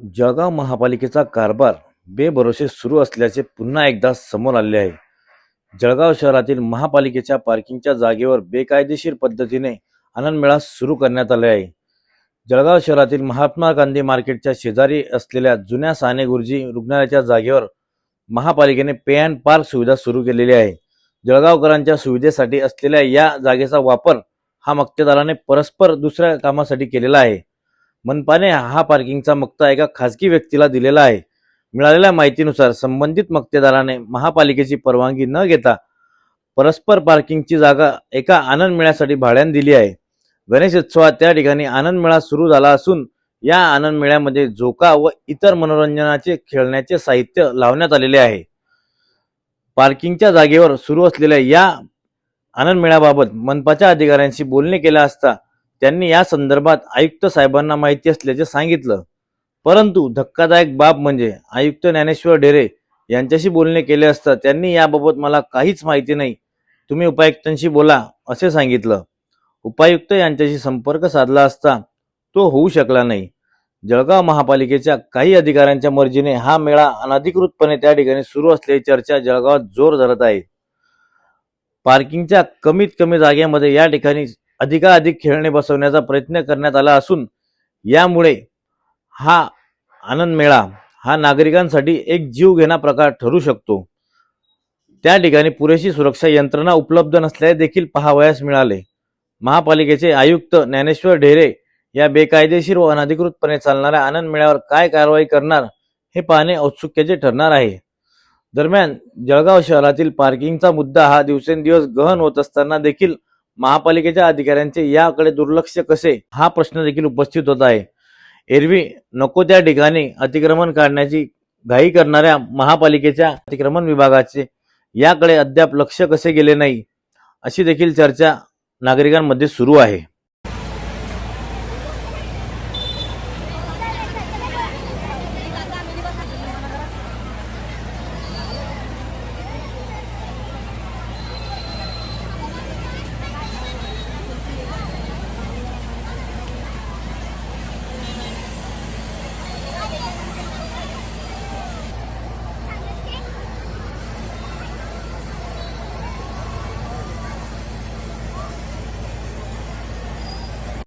जळगाव महापालिकेचा कारभार बेभरोसे सुरू असल्याचे पुन्हा एकदा समोर आले आहे. जळगाव शहरातील महापालिकेच्या पार्किंगच्या जागेवर बेकायदेशीर पद्धतीने आनंदमेळा सुरू करण्यात आले आहे. जळगाव शहरातील महात्मा गांधी मार्केटच्या शेजारी असलेल्या जुन्या साने गुरुजी रुग्णालयाच्या जागेवर महापालिकेने पे अँड पार्क सुविधा सुरू केलेली आहे. जळगावकरांच्या सुविधेसाठी असलेल्या या जागेचा वापर हा मक्तेदाराने परस्पर दुसऱ्या कामासाठी केलेला आहे. मनपाने हा पार्किंगचा मक्ता एका खासगी व्यक्तीला दिलेला आहे. मिळालेल्या माहितीनुसार संबंधित मक्तेदाराने महापालिकेची परवानगी न घेता परस्पर पार्किंगची जागा एका आनंद मेळ्यासाठी भाड्याने दिली आहे. गणेशोत्सवात त्या ठिकाणी आनंद मेळा सुरू झाला असून या आनंद मेळ्यामध्ये झोका व इतर मनोरंजनाचे खेळण्याचे साहित्य लावण्यात आलेले आहे. पार्किंगच्या जागेवर सुरू असलेल्या या आनंद मेळ्याबाबत मनपाच्या अधिकाऱ्यांशी बोलणे केले असता त्यांनी या संदर्भात आयुक्त साहेबांना माहिती असल्याचे सांगितलं. परंतु धक्कादायक बाब म्हणजे आयुक्त ज्ञानेश्वर ढेरे यांच्याशी बोलणे केले असता त्यांनी याबाबत मला काहीच माहिती नाही. तुम्ही उपायुक्तांशी बोला असे सांगितलं. उपायुक्त यांच्याशी संपर्क साधला असता तो होऊ शकला नाही. जळगाव महापालिकेच्या काही अधिकाऱ्यांच्या मर्जीने हा मेळा अनधिकृतपणे त्या ठिकाणी सुरू असलेली चर्चा जळगावात जोर धरत आहे. पार्किंगच्या कमीत कमी जागेमध्ये या ठिकाणी अधिकाधिक खेळणे बसवण्याचा प्रयत्न करण्यात आला असून यामुळे हा आनंद मेळा हा नागरिकांसाठी एक जीवघेणा प्रकार ठरू शकतो. त्या ठिकाणी पुरेशी सुरक्षा यंत्रणा उपलब्ध नसल्याचे देखील पहावयास मिळाले. महापालिकेचे आयुक्त ज्ञानेश्वर ढेरे या बेकायदेशीर व अनधिकृतपणे चालणाऱ्या आनंद मेळ्यावर काय कारवाई करणार हे पाहणे औत्सुक्याचे ठरणार आहे. दरम्यान जळगाव शहरातील पार्किंगचा मुद्दा हा दिवसेंदिवस गहन होत असताना देखील महापालिकेच्या अधिकाऱ्यांचे याकडे दुर्लक्ष कसे? हा प्रश्न देखील उपस्थित होत आहे. एरवी नको त्या ठिकाणी अतिक्रमण काढण्याची घाई करणाऱ्या महापालिकेच्या अतिक्रमण विभागाचे याकडे अद्याप लक्ष कसे गेले नाही अशी देखील चर्चा नागरिकांमध्ये सुरू आहे.